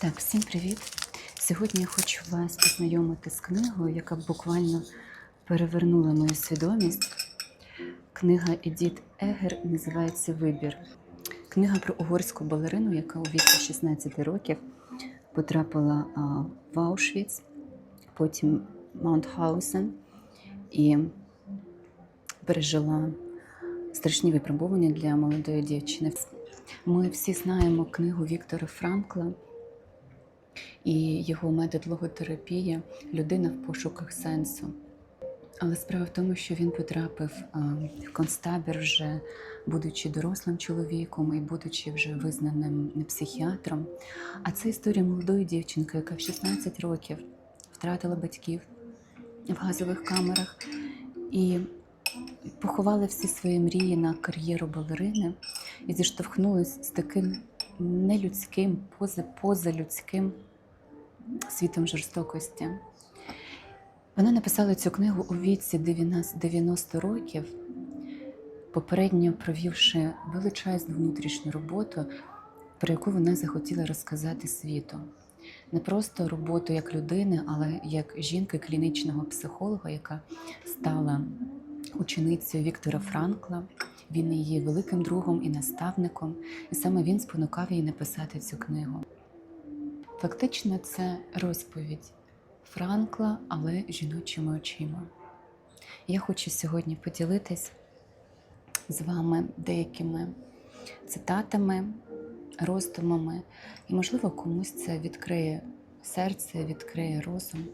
Так, всім привіт! Сьогодні я хочу вас познайомити з книгою, яка буквально перевернула мою свідомість. Книга Едіт Егер називається Вибір. Книга про угорську балерину, яка у віці 16 років потрапила в Аушвіц, потім Маунтхаусен і пережила страшні випробування для молодої дівчини. Ми всі знаємо книгу Віктора Франкла і його метод логотерапії людина в пошуках сенсу. Але справа в тому, що він потрапив в концтабір вже будучи дорослим чоловіком і будучи вже визнаним психіатром. А це історія молодої дівчинки, яка в 16 років втратила батьків в газових камерах і поховала всі свої мрії на кар'єру балерини і зіштовхнулася з таким нелюдським, поза, позалюдським світом жорстокості. Вона написала цю книгу у віці 90 років, попередньо провівши величезну внутрішню роботу, про яку вона захотіла розказати світу. Не просто роботу як людини, але як жінки клінічного психолога, яка стала ученицею Віктора Франкла. Він є її великим другом і наставником, і саме він спонукав її написати цю книгу. Фактично, це розповідь Франкла, але жіночими очима. Я хочу сьогодні поділитись з вами деякими цитатами, роздумами, і, можливо, комусь це відкриє серце, відкриє розум.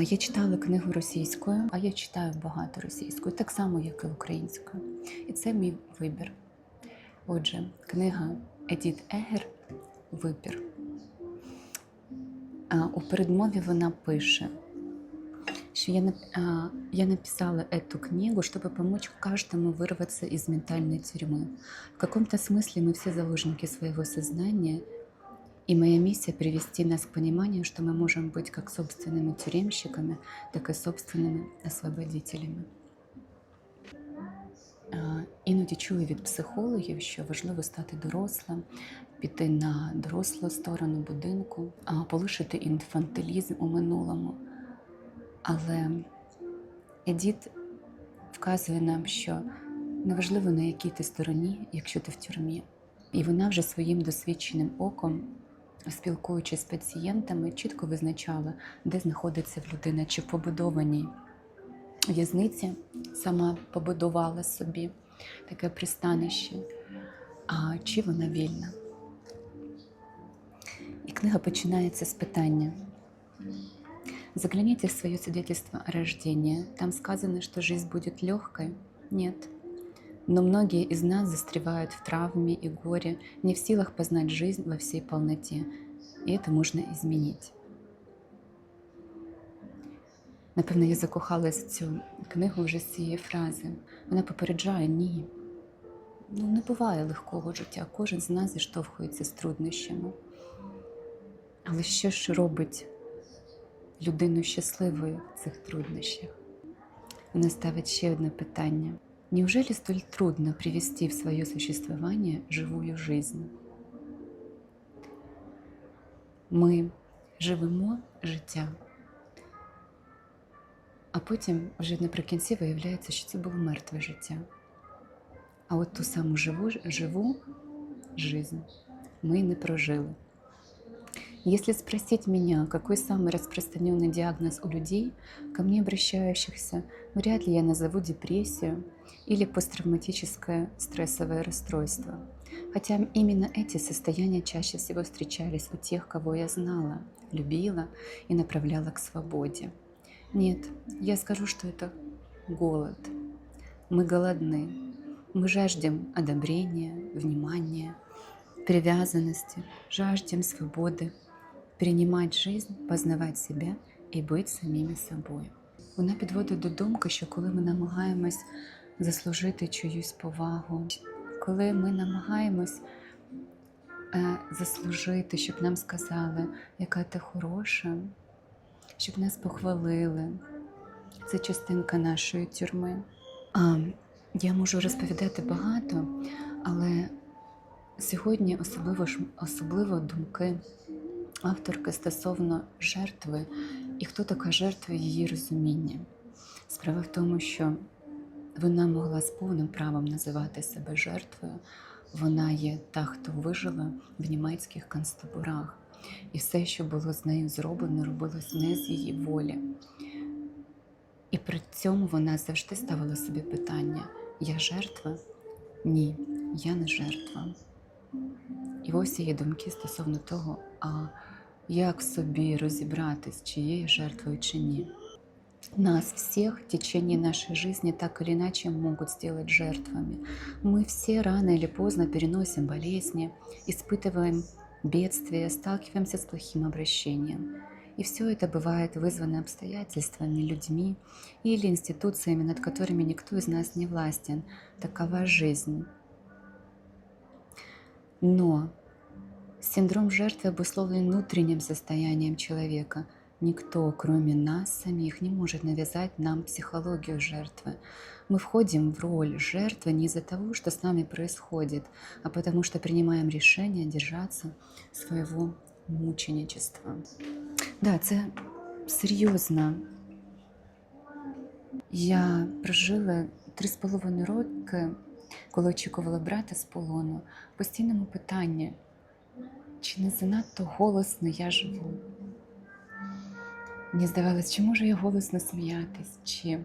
Я читала книгу російською, а я читаю багато російською, так само, як і українською. І це мій вибір. Отже, книга Едіт Егер Вибір. А, У передмові вона пише, что я, а, я написала эту книгу, чтобы помочь каждому вырваться из ментальной тюрьмы. В каком-то смысле мы все заложники своего сознания, и моя миссия привести нас к пониманию, что мы можем быть как собственными тюремщиками, так и собственными освободителями. Іноді чую від психологів, що важливо стати дорослим, піти на дорослу сторону будинку, полишити інфантилізм у минулому. Але Едіт вказує нам, що неважливо на якій ти стороні, якщо ти в тюрмі. І вона вже своїм досвідченим оком, спілкуючись з пацієнтами, чітко визначала, де знаходиться в людина, чи в побудованій в'язниці сама побудувала собі таке пристанище, а чи вона вільна. И книга починается с питания. Загляните в свое свидетельство о рождении. Там сказано, что жизнь будет легкой. Нет. Но многие из нас застревают в травме и горе, не в силах познать жизнь во всей полноте. И это можно изменить. Напевно, я закохалась в цю книгу вже з цієї фрази. Вона попереджає ні. Ну, не буває легкого життя. Кожен з нас зіштовхується з труднощами. Але що ж робить людину щасливою в цих труднощах? Вона ставить ще одне питання. Неужели столь трудно привести в свое существование живую жизнь? Ми живемо життя, а потім вже наприкінці виявляється, що це було мертве життя. А от ту саму живу, живу жизнь мы не прожили. Если спросить меня, какой самый распространенный диагноз у людей, ко мне обращающихся, вряд ли я назову депрессию или посттравматическое стрессовое расстройство. Хотя именно эти состояния чаще всего встречались у тех, кого я знала, любила и направляла к свободе. Нет, я скажу, что это голод. Мы голодны. Мы жаждем одобрения, внимания, привязанности, жаждем свободы, принимать жизнь, познавати себе і бути самими собою. Вона підводить до думки, що коли ми намагаємось заслужити чиюсь повагу, коли ми намагаємось е, заслужити, щоб нам сказали, яка ти хороша, щоб нас похвалили, це частинка нашої тюрми. А, я можу розповідати багато, але сьогодні особливо, особливо думки авторки стосовно жертви і хто така жертва її розумінні. Справа в тому, що вона могла з повним правом називати себе жертвою. Вона є та, хто вижила в німецьких концтаборах. І все, що було з нею зроблено, робилось не з її волі. І при цьому вона завжди ставила собі питання: я жертва? Ні, я не жертва. І ось її думки стосовно того, а як собі розібратись, чи є я жертвою чи ні. Нас всех в течение нашей жизни так или иначе могут сделать жертвами. Мы все рано или поздно переносим болезни, испытываем бедствия, сталкиваемся с плохим обращением. И все это бывает вызвано обстоятельствами, людьми или институциями, над которыми никто из нас не властен. Такова жизнь. Но синдром жертвы обусловлен внутренним состоянием человека. Никто, кроме нас самих, не может навязать нам психологию жертвы. Мы входим в роль жертвы не из-за того, что с нами происходит, а потому что принимаем решение держаться своего мученичества. Да, це серйозно. Я прожила три з половиною роки, коли очікувала брата з полону, в постійному питанні, чи не занадто голосно я живу. Мені здавалось, чи можу я голосно сміятись, чи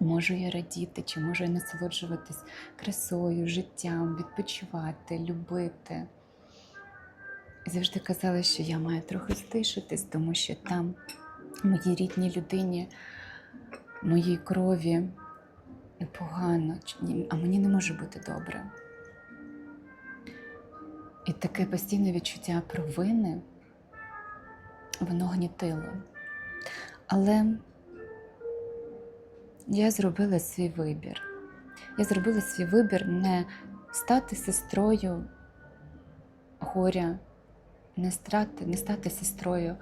можу я радіти, чи можу я насолоджуватись красою, життям, відпочивати, любити. Завжди казала, що я маю трохи стишитись, тому що там моїй рідній людині, моїй крові погано, а мені не може бути добре. І таке постійне відчуття провини, воно гнітило. Але я зробила свій вибір. Я зробила свій вибір не стати сестрою горя, не, страти, не стати сестрою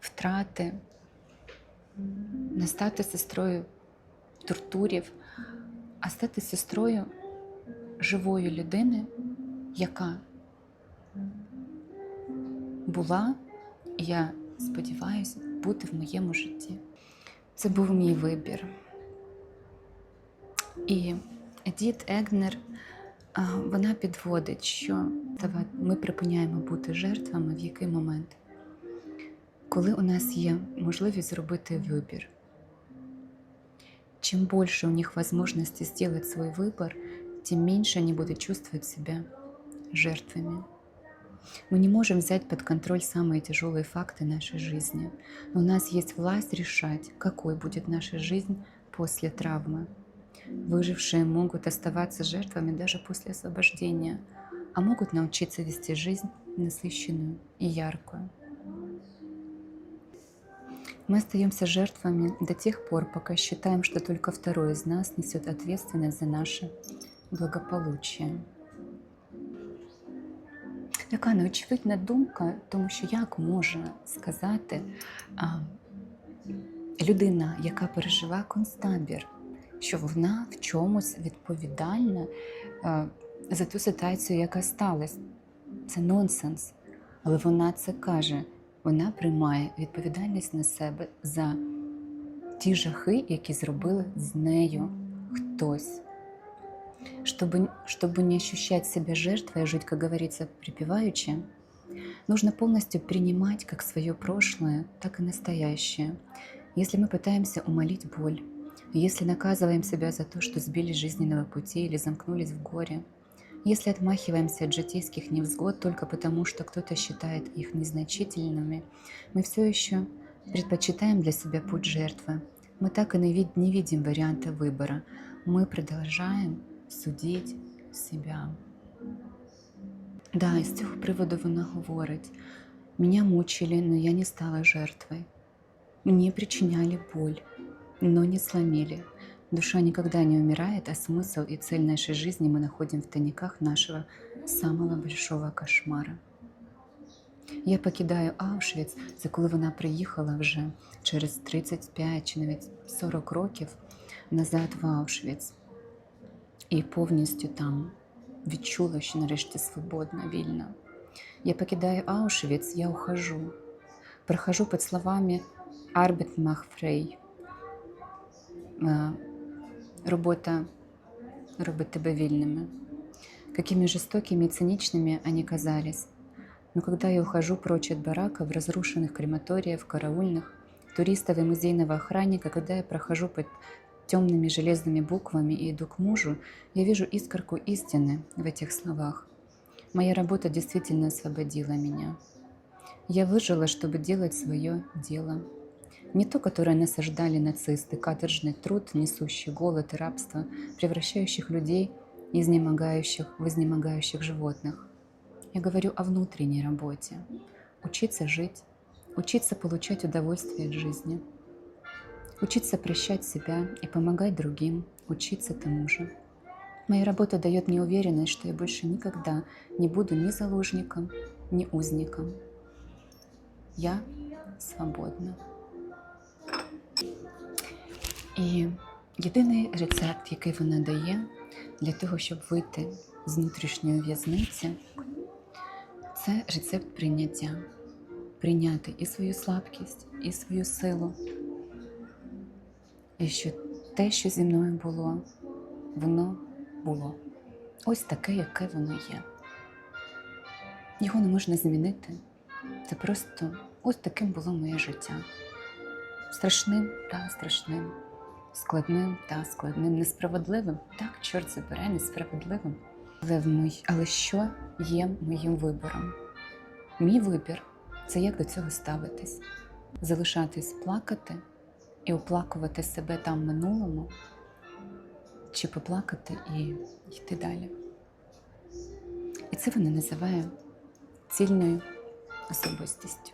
втрати, не стати сестрою тортурів, а стати сестрою живої людини, яка була, і я сподіваюся, бути в моєму житті. Це був мій вибір. І Едіт Егнер вона підводить, що ми припиняємо бути жертвами в який момент, коли у нас є можливість зробити вибір. Чем больше у них возможности сделать свой выбор, тем меньше они будут чувствовать себя жертвами. Мы не можем взять под контроль самые тяжелые факты нашей жизни, но у нас есть власть решать, какой будет наша жизнь после травмы. Выжившие могут оставаться жертвами даже после освобождения, а могут научиться вести жизнь насыщенную и яркую. Мы остаемся жертвами до тех пор, пока считаем, что только второй из нас несет ответственность за наше благополучие. Така неочевидна думка, тому що як може сказати а, людина, яка пережила концтабір, що вона в чомусь відповідальна а, за ту ситуацію, яка сталася. Це нонсенс. Але вона це каже, вона приймає відповідальність на себе за ті жахи, які зробили з нею хтось. Чтобы, чтобы не ощущать себя жертвой, а жить, как говорится, припеваючи, нужно полностью принимать как свое прошлое, так и настоящее. Если мы пытаемся умолить боль, если наказываем себя за то, что сбились жизненного пути или замкнулись в горе, если отмахиваемся от житейских невзгод только потому, что кто-то считает их незначительными, мы все еще предпочитаем для себя путь жертвы. Мы так и не видим варианта выбора. Мы продолжаем судіть себя. Да, і з цього приводу вона говорить: меня мучили, но я не стала жертвой. Мне причиняли боль, но не сломили. Душа никогда не умирает, а смысл и цель нашей жизни мы находим в тайниках нашего самого большого кошмара. Я покидаю Аушвіц, це коли вона приїхала вже через 35 чи навіть 40 років назад в Аушвіц і повністю там відчула, що нарешті свободна, вільна. Я покидаю Аушвіц, я ухожу. прохожу под словами Арбіт Махфрей. Е, Робота робить тебе вільними. Какими жестокими и циничными они казались. Но когда я ухожу прочь от бараков, разрушенных крематориев, караульных, туристов и музейного охранника, когда я прохожу под темными железными буквами и иду к мужу, я вижу искорку истины в этих словах. Моя работа действительно освободила меня. Я выжила, чтобы делать свое дело. Не то, которое насаждали нацисты, каторжный труд, несущий голод и рабство, превращающих людей, изнемогающих в изнемогающих животных. Я говорю о внутренней работе. Учиться жить, учиться получать удовольствие от жизни, учиться прощать себя и помогать другим, учиться тому же. Моя работа дает мне уверенность, что я больше никогда не буду ни заложником, ни узником. Я свободна. І єдиний рецепт, який вона дає для того, щоб вийти з внутрішньої в'язниці, це рецепт прийняття. Прийняти і свою слабкість, і свою силу. І що те, що зі мною було, воно було. Ось таке, яке воно є. Його не можна змінити. Це просто ось таким було моє життя. Страшним та страшним, складним та складним, несправедливим, так, чорт забере, несправедливим. Але, в мой... Але що є моїм вибором? Мій вибір це як до цього ставитись, залишатись плакати і оплакувати себе там в минулому, чи поплакати і йти далі. І це вона називає цільною особистістю.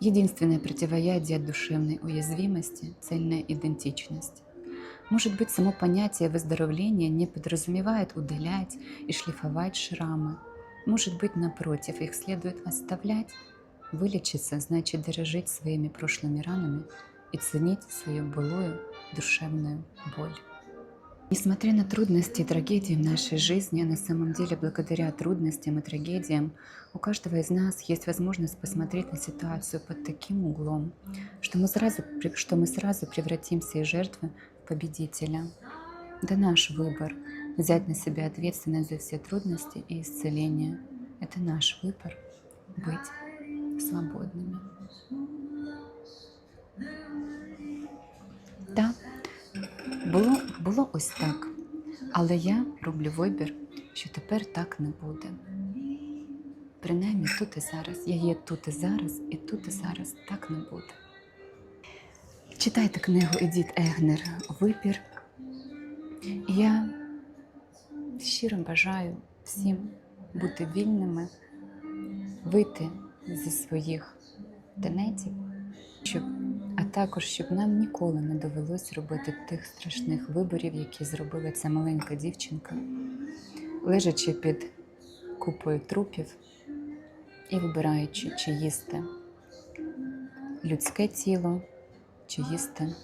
Единственное противоядие от душевной уязвимости – цельная идентичность. Может быть, само понятие выздоровления не подразумевает удалять и шлифовать шрамы. Может быть, напротив, их следует оставлять. Вылечиться значит дорожить своими прошлыми ранами и ценить свою былую душевную боль. Несмотря на трудности и трагедии в нашей жизни, на самом деле благодаря трудностям и трагедиям у каждого из нас есть возможность посмотреть на ситуацию под таким углом, что мы сразу, что мы сразу превратимся из жертвы в победителя. Да наш выбор – взять на себя ответственность за все трудности и исцеление. Это наш выбор – быть свободными. Да, було, було ось так. Але я роблю вибір, що тепер так не буде. Принаймні тут і зараз. Я є тут і зараз, і тут і зараз так не буде. Читайте книгу Едіт Егнер Вибір. Я щиро бажаю всім бути вільними, вийти зі своїх тенетів, щоб також щоб нам ніколи не довелось робити тих страшних виборів, які зробила ця маленька дівчинка, лежачи під купою трупів і вибираючи, чи їсти людське тіло, чи їсти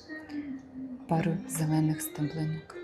пару зелених стеблинок.